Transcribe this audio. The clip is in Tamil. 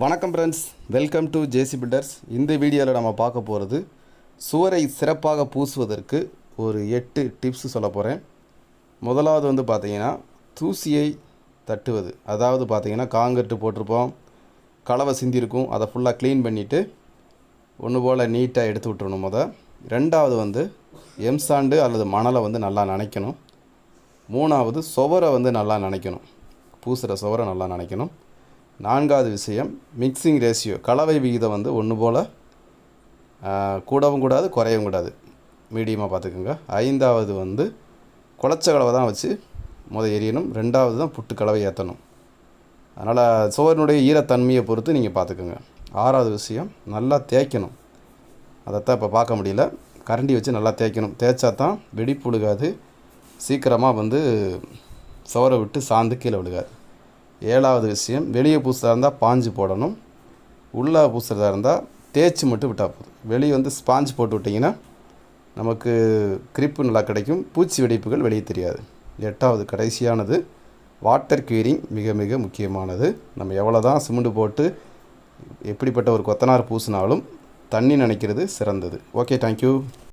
வணக்கம் friends welcome to JC builders இந்த வீடியோவில் நம்ம பார்க்க போகிறது சுவரை சிறப்பாக பூசுவதற்கு ஒரு எட்டு டிப்ஸ் சொல்ல போகிறேன் முதலாவது வந்து பார்த்திங்கன்னா தூசியை தட்டுவது. அதாவது பார்த்தீங்கன்னா காங்கிரட்டு போட்டிருப்போம் கலவை சிந்திருக்கும் அதை ஃபுல்லாக க்ளீன் பண்ணிவிட்டு ஒன்று போல் நீட்டாக எடுத்து விட்டுறணும் முத. ரெண்டாவது வந்து எம்சாண்டு அல்லது மணலை வந்து நல்லா நினைக்கணும். மூணாவது சுவரை வந்து நல்லா நினைக்கணும். பூசுகிற சுவரை நல்லா நினைக்கணும். நான்காவது விஷயம் மிக்சிங் ரேஷியோ கலவை விகிதம் வந்து ஒன்று போல் கூடவும் கூடாது குறையவும் கூடாது. மீடியமாக பார்த்துக்கோங்க. ஐந்தாவது வந்து குளச்ச கலவை தான் வச்சு முத எரியணும். ரெண்டாவது தான் புட்டு கலவை ஏற்றணும் அதனால் சோறினுடைய ஈரத்தன்மையை பொறுத்து நீங்கள் பார்த்துக்குங்க. ஆறாவது விஷயம் நல்லா தேய்க்கணும். அதைத்தான் இப்போ பார்க்க முடியல. கரண்டி வச்சு நல்லா தேய்க்கணும். தேய்ச்சா தான் வெடிப்பு விழுகாது சீக்கிரமாக வந்து சோறை விட்டு சாந்து கீழே விழுகாது. ஏழாவது விஷயம் வெளியே பூசுறதா இருந்தால் பாஞ்சு போடணும். உள்ளே பூசுறதா இருந்தால் தேய்ச்சி மட்டும் விட்டால் போதும். வெளியே வந்து ஸ்பாஞ்ச் போட்டு விட்டிங்கன்னா நமக்கு கிரிப்பு நல்லா கிடைக்கும். பூச்சி வெடிப்புகள் வெளியே தெரியாது. எட்டாவது கடைசியானது வாட்டர் க்யூரிங் மிக மிக முக்கியமானது. நம்ம எவ்வளோ தான் சிமெண்ட் போட்டு எப்படிப்பட்ட ஒரு கொத்தனார் பூசினாலும் தண்ணி நினைக்கிறது சிறந்தது. Okay thank you